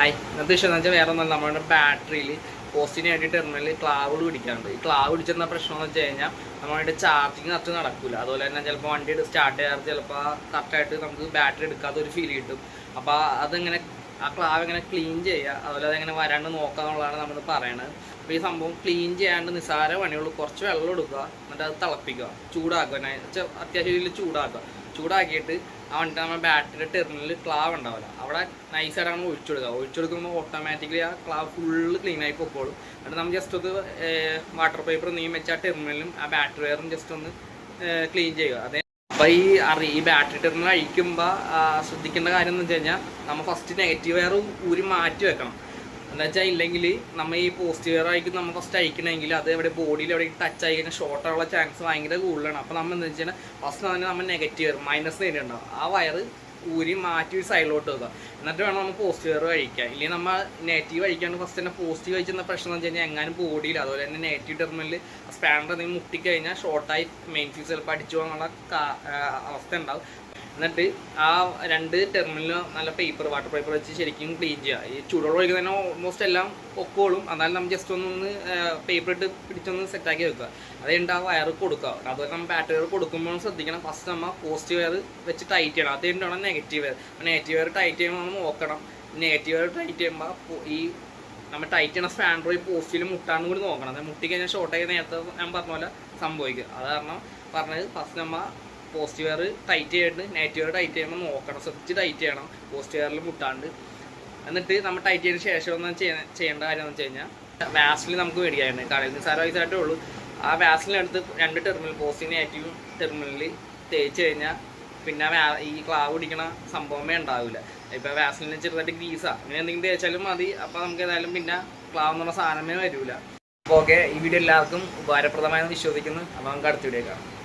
Hi ഇന്നത്തെ വിഷയം എന്ന് വെച്ചാൽ വേറെ ഒന്നല്ല നമ്മുടെ ബാറ്ററിയിൽ പോസ്റ്റിന് വേണ്ടി ടെർമിനലിൽ ക്ലാവ് പിടിക്കാറുണ്ട്. ഈ ക്ലാവ് പിടിച്ചെന്ന പ്രശ്നം എന്ന് വെച്ച് കഴിഞ്ഞാൽ നമ്മളുടെ ചാർജിങ് കറക്റ്റ് നടക്കില്ല അതുപോലെ തന്നെ ചിലപ്പോൾ വണ്ടി സ്റ്റാർട്ട് ചെയ്യാറ് ചിലപ്പോൾ കറക്റ്റായിട്ട് നമുക്ക് ബാറ്ററി എടുക്കാത്ത ഒരു ഫീൽ കിട്ടും. അപ്പോൾ അതെങ്ങനെ ആ ക്ലാവ് എങ്ങനെ ക്ലീൻ ചെയ്യുക അതുപോലെ അതെങ്ങനെ വരാണ്ട് നോക്കുക എന്നുള്ളതാണ് നമ്മൾ പറയുന്നത് അപ്പോൾ ഈ സംഭവം ക്ലീൻ ചെയ്യാണ്ട് നിസ്സാര പണിയുള്ളൂ. കുറച്ച് വെള്ളം എടുക്കുക എന്നിട്ട് അത് തിളപ്പിക്കുക ചൂടാക്കുക. അത്യാവശ്യം ചൂടാക്കുക. ചൂടാക്കിയിട്ട് ആ വണ്ടി നമ്മുടെ ബാറ്ററിയുടെ ടെർമിനൽ ക്ലാവ് ഉണ്ടാവില്ല. അവിടെ നൈസായിട്ട് നമ്മൾ ഒഴിച്ചു കൊടുക്കുക. ഒഴിച്ചു കൊടുക്കുമ്പോൾ ഓട്ടോമാറ്റിക്കലി ആ ക്ലാവ് ഫുള്ള് ക്ലീൻ ആയി പൊക്കോളും. എന്നിട്ട് നമ്മൾ ജസ്റ്റ് ഒന്ന് വാട്ടർ പേപ്പർ നീം വെച്ച് ആ ടെർമിനലും ആ ബാറ്ററി വയറും ജസ്റ്റ് ഒന്ന് ക്ലീൻ ചെയ്യുക. അതേ അപ്പോൾ ഈ അറി ഈ ബാറ്ററി ടെർമിനൽ അഴിക്കുമ്പോൾ ശ്രദ്ധിക്കേണ്ട കാര്യം എന്ന് വെച്ച് കഴിഞ്ഞാൽ നമ്മൾ ഫസ്റ്റ് നെഗറ്റീവ് വയർ ഊരി മാറ്റി വെക്കണം. എന്താ വെച്ചാൽ ഇല്ലെങ്കിൽ നമ്മൾ ഈ പോസിറ്റീവ് വയർ ആയിരിക്കും നമ്മൾ ഫസ്റ്റ് അയക്കണമെങ്കിൽ അത് എവിടെ ബോഡിയിൽ എവിടെ ടച്ച് ആയി കഴിഞ്ഞാൽ ഷോർട്ട് ആവുള്ള ചാൻസ് ഭയങ്കര കൂടുതലാണ്. അപ്പോൾ നമ്മൾ എന്താ വെച്ചാൽ ഫസ്റ്റ് തന്നെ നമ്മൾ നെഗറ്റീവ് വയർ മൈനസ് നേരെ ആ വയർ ഊരി മാറ്റി ഒരു സൈഡിലോട്ട് വെക്കുക. എന്നിട്ട് വേണം നമ്മൾ പോസിറ്റീവ് വയർ കഴിക്കാൻ ഇല്ലെങ്കിൽ നമ്മൾ നെഗറ്റീവ് കഴിക്കാണ്ട് ഫസ്റ്റ് തന്നെ പോസിറ്റീവ് കഴിച്ചെന്ന പ്രശ്നം എന്ന് വെച്ച് കഴിഞ്ഞാൽ എങ്ങാനും ബോഡിയിൽ അതുപോലെ തന്നെ നെഗറ്റീവ് ടെർമിനൽ സ്പാനർ എന്തെങ്കിലും മുട്ടിക്കഴിഞ്ഞാൽ ഷോർട്ടായി മെയിൻ ഫ്യൂസ് ചിലപ്പോൾ അടിച്ചു പോകാനുള്ള അവസ്ഥ ഉണ്ടാവും. എന്നിട്ട് ആ രണ്ട് ടെർമിനലും നല്ല പേപ്പർ വാട്ടർ പേപ്പർ വെച്ച് ശരിക്കും ക്ലീൻ ചെയ്യുക ഈ ചൂടോളം ഒഴിക്കുന്ന തന്നെ ഓൾമോസ്റ്റ് എല്ലാം പൊക്കോളും. എന്നാലും നമ്മൾ ജസ്റ്റ് ഒന്ന് പേപ്പർ ഇട്ട് പിടിച്ചൊന്ന് സെറ്റാക്കി വെക്കുക. അതുകൊണ്ട് ആ വയർ കൊടുക്കുക. അതുപോലെ നമ്മൾ ബാറ്ററി കൊടുക്കുമ്പോൾ ശ്രദ്ധിക്കണം. ഫസ്റ്റ് നമ്മൾ പോസിറ്റീവ് വയർ വെച്ച് ടൈറ്റ് ചെയ്യണം. അത് കഴിഞ്ഞിട്ട് negative wire negative wire tight ചെയ്യുമ്പോൾ നമ്മൾ നോക്കണം. നെഗറ്റീവ് വയർ ടൈറ്റ് ചെയ്യുമ്പോൾ ഈ നമ്മൾ ടൈറ്റ് ചെയ്യണ സ്പാൻഡർ ഈ പോസ്റ്റിൽ മുട്ടാണ് കൂടി നോക്കണം. അത് മുട്ടിക്കഴിഞ്ഞാൽ ഷോർട്ടായി നേരത്തെ ഞാൻ പറഞ്ഞ പോലെ സംഭവിക്കും. അത് കാരണം പറഞ്ഞത് ഫസ്റ്റ് നമ്മൾ പോസിറ്റീവ് വെയർ ടൈറ്റ് ചെയ്തിട്ട് നെഗറ്റീവ് വെയർ ടൈറ്റ് ചെയ്യുമ്പോൾ നോക്കണം. ശ്രദ്ധിച്ച് ടൈറ്റ് ചെയ്യണം പോസ്റ്റ് വെയറിൽ മുട്ടാണ്ട്. എന്നിട്ട് നമ്മൾ ടൈറ്റ് ചെയ്തതിന് ശേഷം ഒന്ന് ചെയ്യ- ചെയ്യേണ്ട കാര്യം എന്ന് വെച്ച് കഴിഞ്ഞാൽ വാസ്ലിൻ നമുക്ക് മേടിക്കാറുണ്ട് കടയിൽ നിന്ന് സാര വയസ്സായിട്ടേ ഉള്ളൂ. ആ വാസ്ലിൻ എടുത്ത് രണ്ട് ടെർമിനൽ പോസിറ്റീവ് നെഗറ്റീവ് ടെർമിനലിൽ തേച്ച് കഴിഞ്ഞാൽ പിന്നെ ഈ ക്ലാവ് പിടിക്കണ സംഭവമേ ഉണ്ടാവില്ല. ഇപ്പം വാസ്ലിന് ചെറുതായിട്ട് ഗ്രീസാ അങ്ങനെ എന്തെങ്കിലും തേച്ചാലും മതി. അപ്പോൾ നമുക്ക് ഏതായാലും പിന്നെ ക്ലാവ് എന്നുള്ള സാധനമേ വരില്ല അപ്പോൾ ഓക്കെ ഈ വീഡിയോ എല്ലാവർക്കും ഉപകാരപ്രദമായെന്ന് വിശ്വസിക്കുന്നു. അപ്പോൾ നമുക്ക് അടുത്ത വീഡിയോ കാണാം.